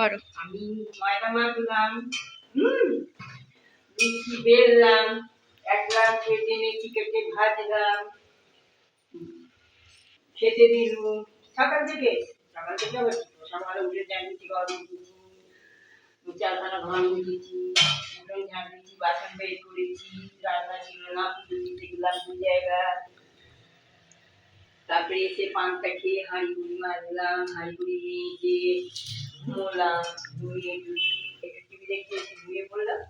করো। আমি ময়দা মাখলাম বেললাম, এক গ্লাস ভাজলাম খেতে দিলুম। সকাল থেকে সকাল থেকে মুছেছি উঠোন বাসন বের করেছি, রান্না ছিল না দু জায়গা। তারপরে এসে পানটা খেয়ে হাঁড়ি গুড়ি মাজলাম হাঁড়ি গুড়ি নিয়ে একটু টিভি দেখতে একটু পড়লাম।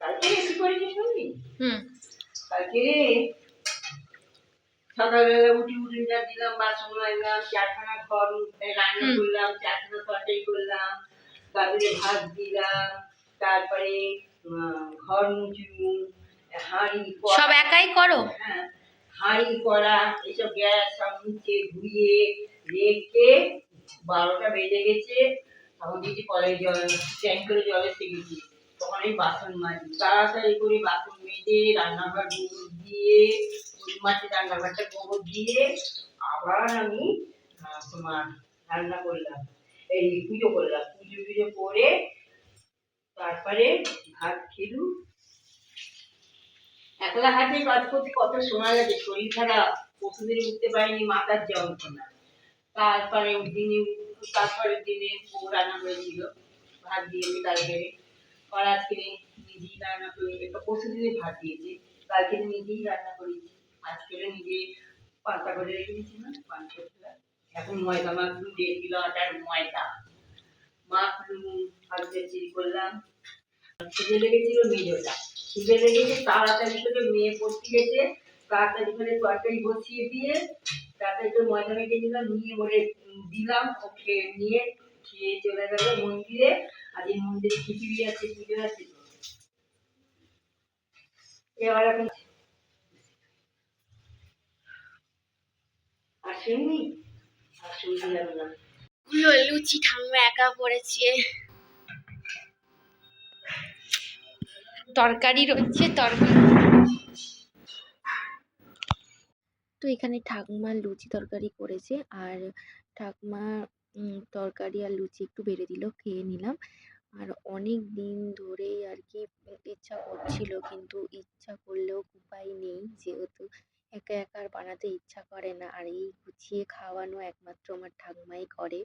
কালকে করেছি শুনবি সকালবেলা উঠি উঠে যা দিলাম বাসন মাজলাম চারখানা ঘর রান্না করলাম চারখানা তরকারি করলাম তারপরে ভাত দিলাম তারপরে ঘর মুছলুম হাঁড়ি সব একাই করো? হ্যাঁ হাঁড়ি কড়া এসব গ্যাস সব মুছে ধুয়ে রেখে বারোটা বেজে গেছে, তখন দেখছি কলের জল ট্যাঙ্ক করে জল এসে গেছি। তখন আমি বাসন মাজি। তাড়াতাড়ি করে বাসন মেজে, রান্নাঘর গোবর দিয়ে মাঠে রান্নাঘরটা গোবর দিয়ে আবার আমি তোমার রান্না করলাম। এই পুজো করলাম। পুজো পুজো করে তারপরে ভাত খেলুম একলা হাতে কাজ করতে কত সময় লাগে? শরীর খারাপ। ওষুধের উঠতে পারিনি, মাথার যন্ত্রণা। তারপরে দিনে তারপরের দিনে বউ রান্না হয়েছিল ভাত দিয়েছে কালকে আর আজকে নিজেই রান্না করে একটা পরশু দিনে ভাত দিয়েছে। কালকে নিজেই রান্না করেছি আজকে নিজে পাতা করে রেখে দিয়েছি না পাঁচটা এখন ময়দা মাখলুম দেড় কিলো আটার ময়দা। মাখলুম আলুতে চিড়ি করলাম। খিদে লেগেছিল মেজোটা। খিদে লেগেছে, তাড়াতাড়ি করে মেয়ে পড়তে গেছে। তাড়াতাড়ি করে তরকারি বসিয়ে দিয়ে তাড়াতাড়ি করে ময়দা মেখে নিয়ে ওরে দিলাম ওকে নিয়ে খেয়ে চলে গেল মন্দিরে। আজ এই মন্দিরে খিচুড়ি আছে পুজো আছে। এবার এখন আর শুননি আর শুনতে যাবে না। গুলো লুচি ঠাম্মা একা পড়েছে তরকারি রয়েছে তরকারি তো এখানে ঠাকুমা লুচি তরকারি করেছে। আর ঠাকুমা তরকারি আর লুচি একটু বেড়ে দিল, খেয়ে নিলাম। আর অনেক দিন ধরেই আর কি ইচ্ছা করছিল, কিন্তু ইচ্ছা করলেও উপায় নেই, যেহেতু একা একা আর বানাতে ইচ্ছা করে না। আর এই গুছিয়ে খাওয়ানো একমাত্র আমার ঠাকুমাই করে।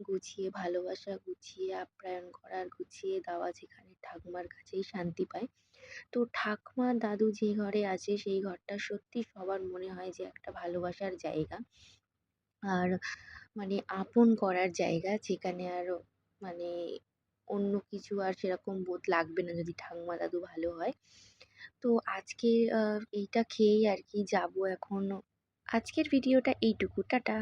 গুছিয়ে ভালোবাসা, গুছিয়ে আপ্যায়ন করা, গুছিয়ে দেওয়া যেখানে ঠাকুমার কাছেই শান্তি পায়। তো ঠাকুমা দাদু যে ঘরে আছে, সেই ঘরটা সত্যি সবার মনে হয় যে একটা ভালোবাসার জায়গা। আর মানে আপন করার জায়গা, যেখানে আর মানে অন্য কিছু আর সেরকম বোধ লাগবে না যদি ঠাকুমা দাদু ভালো হয়। তো আজকে এইটা খেয়েই আর কি যাব এখন। আজকের ভিডিওটা এইটুকু। টাটা।